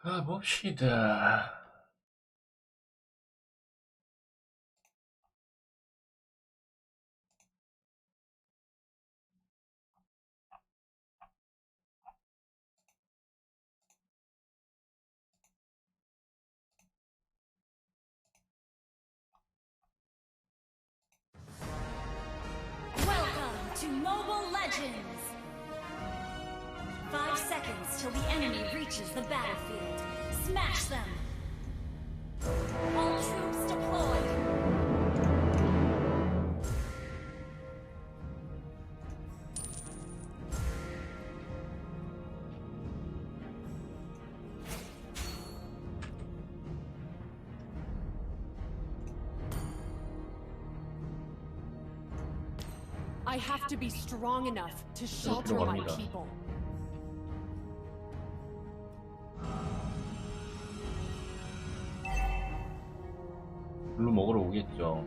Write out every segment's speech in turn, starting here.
가봅시다. Welcome to Mobile Legends! Five seconds till the enemy reaches the battlefield. Smash them! All troops deployed! I have to be strong enough to shelter my people. 오겠죠.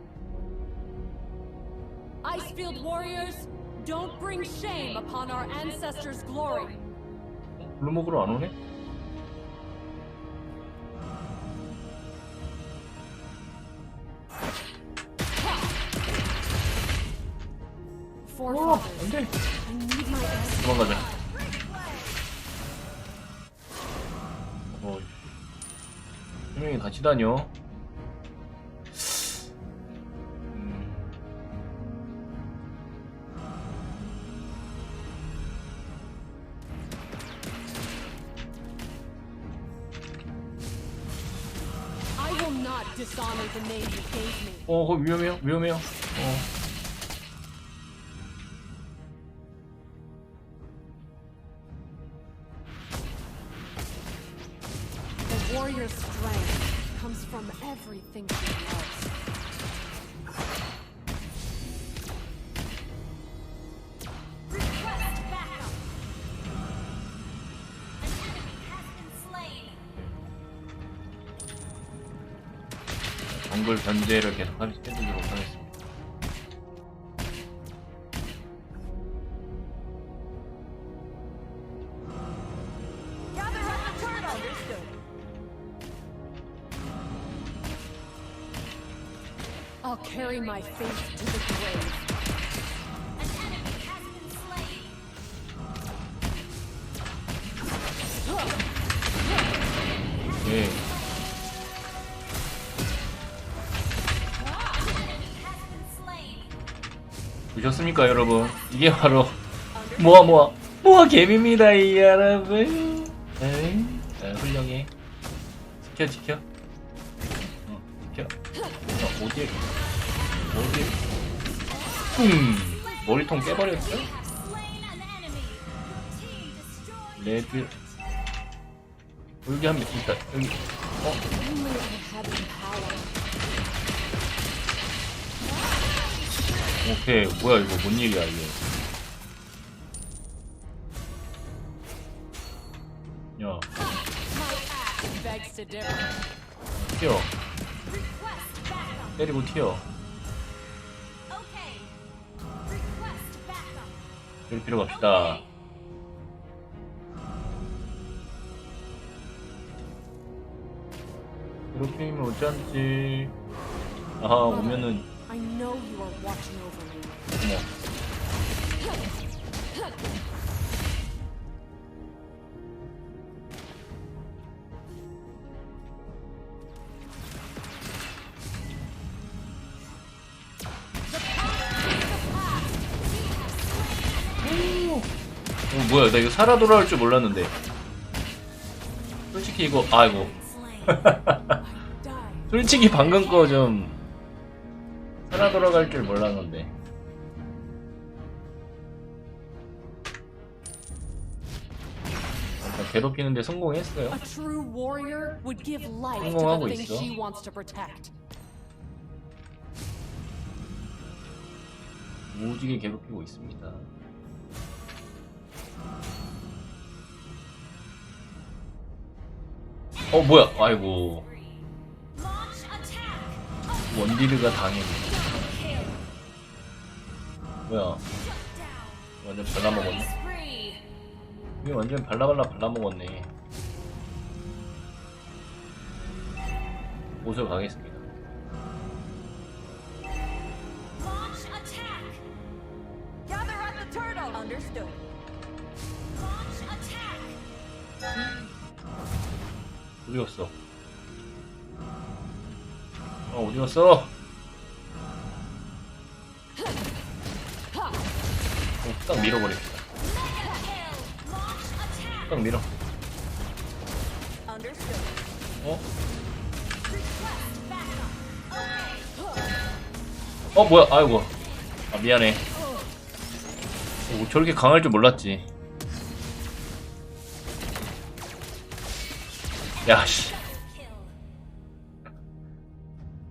Icefield warriors, don't bring shame upon our ancestors' glory. 블루 먹으러 안 오네? 어, 안 돼. 도망가자. 어, 세 명이 같이 다녀. 어, 그거 위험해요, 위험해요. 어. The warrior's strength comes from everything she loves. 정글 견제를 계속 하- 해주도록 하겠습니다. 보셨습니까, 여러분? 이게 바로 모아 모아 모아 개입니다, 이 여러분. 에이, 아, 훌륭해. 지켜 지켜. 어, 지켜. 어, 어디에? 어디에? 쿵! 머리통 깨버렸어? 레드. 여기 한명 있다. 여기. 어? 오케이. 뭐야 이거 뭔 일이야 이게? 야. 튀어. 때리고 튀어. 여기 들어갑시다. 이렇게 하면 어쩌지? 아하, 오면은, I know you are watching over me. 어, 뭐야, 나 이거 살아 돌아올 줄 몰랐는데. 솔직히 이거, 아이고. 솔직히 방금 거 좀 살아 돌아갈 줄 몰랐는데. 일단 괴롭히는데 성공했어요. A true warrior would give life to 성공하고 thing 있어. she wants to protect. 오지게 괴롭히고 있습니다. 어 뭐야? 아이고! 원디르가 당했네. 뭐야? 완전 발라먹었네. 이게 완전 발라발라 발라먹었네. 옷을 가겠습니다. 어디 갔어? 어, 어디 갔어? 딱 attack. 딱 밀어. 어? 어, 뭐야? 아이고. 아, 미안해. 오, 저렇게 강할 줄 몰랐지. 야, 씨.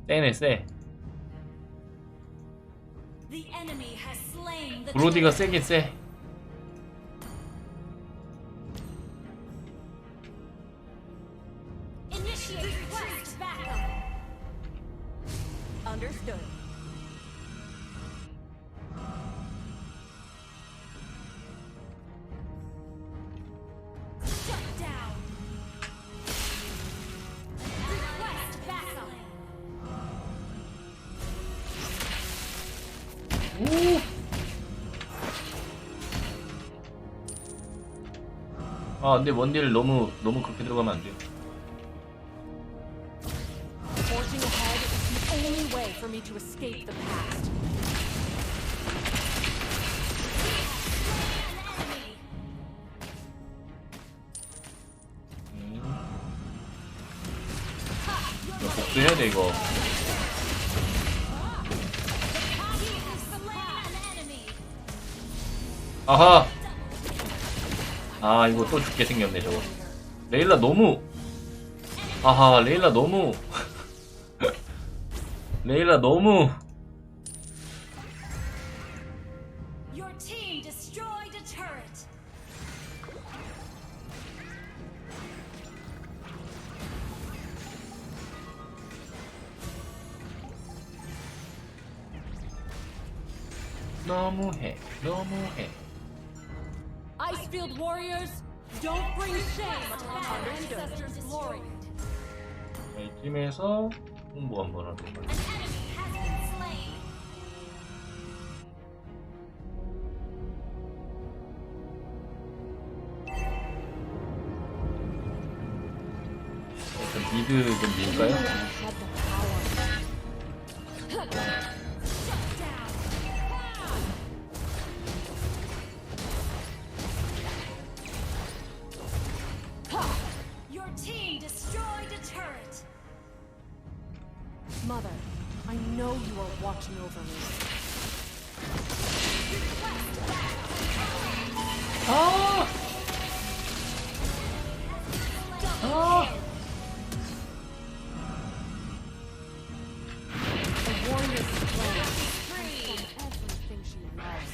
세네, 세. 브로디가. 세긴 세. 아, 근데 원딜 너무 너무 그렇게 들어가면 안 돼요. Forging ahead is the only way for me to escape the past. An enemy. 음. 이거 복수해야 돼 이거. 아하. 아 이거 또 죽게 생겼네 저거. 레일라 너무. 아하 레일라 너무. 레일라 너무. 너무해. 너무해. Icefield warriors, don't bring shame upon our ancestors' glory. 자, 이쯤에서 홍보 한번 하도록 An 하겠습니다. enemy has been slain. 일단 미드 좀 밀까요? Watching over me. 아! 아!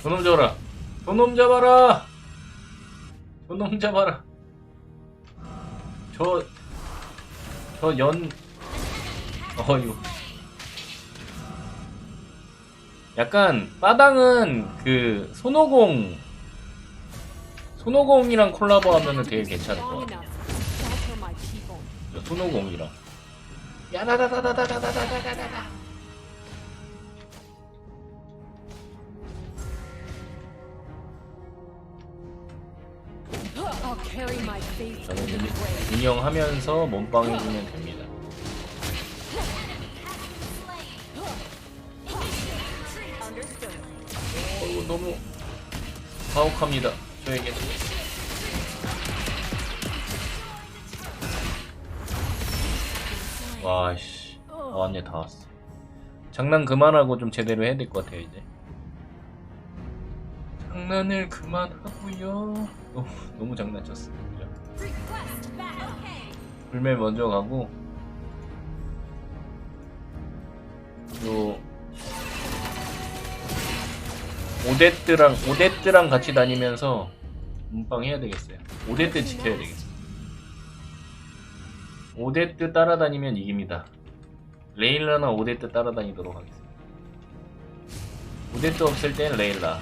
저놈 잡아라. 저놈 잡아라. 저놈 잡아라. 저, 저 연, 어이 약간, 빠당은 그, 손오공, 손오공이랑 콜라보 하면은 되게 괜찮을 것 같아. 손오공이랑. 야다다다다다다다다다다. 저는. 운영하면서 몸빵 해주면 됩니다. 너무 가혹합니다. 저에게. 와, 씨. 다 왔네, 다 왔어. 장난 그만하고 좀 제대로 해야 될 것 같아요, 이제. 장난을 그만하고요. 너무, 너무 장난쳤어. Okay. 불멜 먼저 가고, 요, 오데트랑, 오데트랑 같이 다니면서 문빵 해야 되겠어요. 오데트 지켜야 되겠어요. 오데트 따라다니면 이깁니다. 레일라나 오데트 따라다니도록 하겠습니다. 오데트 없을 땐 레일라.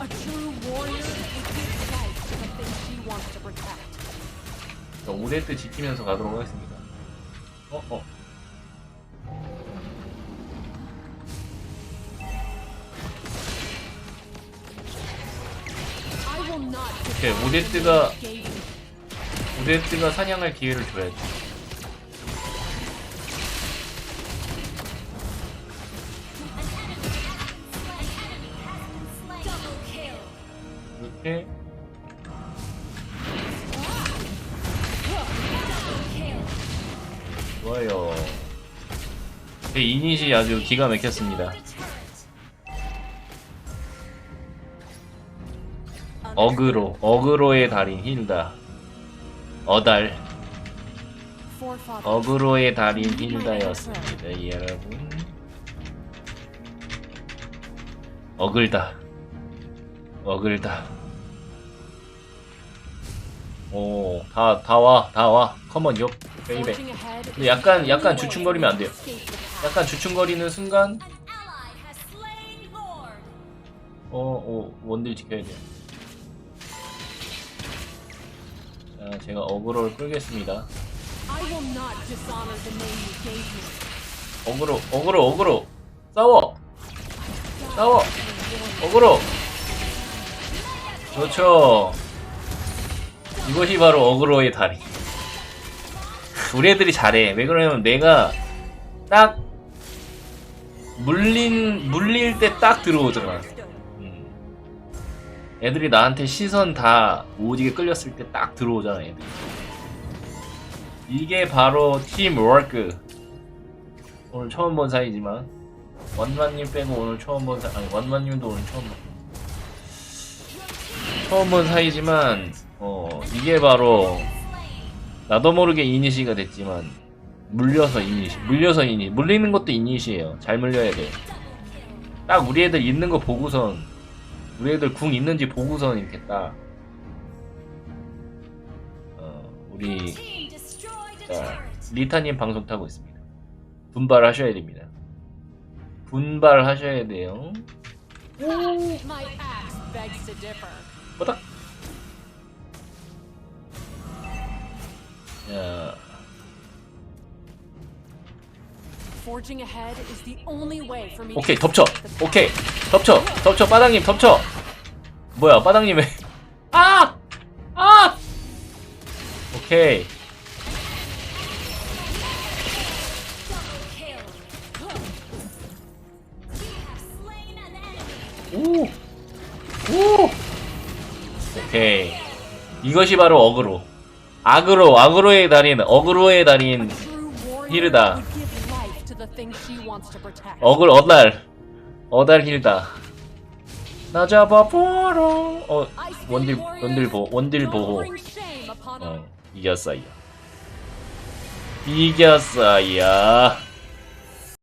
A true warrior would give life for the thing she wants to protect. 자, 5대 때 지키면서 가도록 하겠습니다. 어, 어. 오케이, 오데트가. 오데트가 사냥할 기회를 줘야지. 이렇게. 좋아요. 제 이닛이 아주 기가 막혔습니다. 어그로, 어그로의 달인 힐다. 어달. 어그로의 달인 힐다였습니다, 여러분. 어글다. 어글다. 오, 다, 다 와, 다 와. 커먼 욕, 베이베. 근데 약간, 약간 주춤거리면 안 돼요. 약간 주춤거리는 순간. 어, 어, 원딜 지켜야 돼요. 자, 제가 어그로를 끌겠습니다. 어그로, 어그로, 어그로. 싸워! 싸워! 어그로! 그렇죠. 이것이 바로 어그로의 다리. 우리 애들이 잘해. 왜 그러냐면 내가 딱 물린, 물릴 때 딱 들어오잖아. 음. 애들이 나한테 시선 다 오지게 끌렸을 때 딱 들어오잖아, 애들이. 이게 바로 팀워크. 오늘 처음 본 사이지만 원만님 빼고 오늘 처음 본 사, 아니 원만님도 오늘 처음 본 처음 본 사이지만 어 이게 바로 나도 모르게 이니시가 됐지만 물려서 이니시 물려서 이니 물리는 것도 이니시예요 잘 물려야 돼딱 우리 애들 있는 거 보고선 우리 애들 궁 있는지 보고선 이렇게 딱 어, 우리 자. 리타님 방송 타고 있습니다. 분발하셔야 됩니다. 분발하셔야 돼요. 자, 오케이 덮쳐. 오케이 덮쳐. 덮쳐. 빠당님 덮쳐. 뭐야 빠당님 왜? 아! 아! 오케이. 오! 오! 오케이. 이것이 바로 어그로. 악으로, 악으로의 달인, 어그로의 달인, 히르다. Protect. 어글, 어달. 어달 힐다. 나 잡아보러. 어, 원딜, warriors, 원딜 보, 원딜 don't 보호. bring shame upon our 어, 이겼어요. 이겼어요.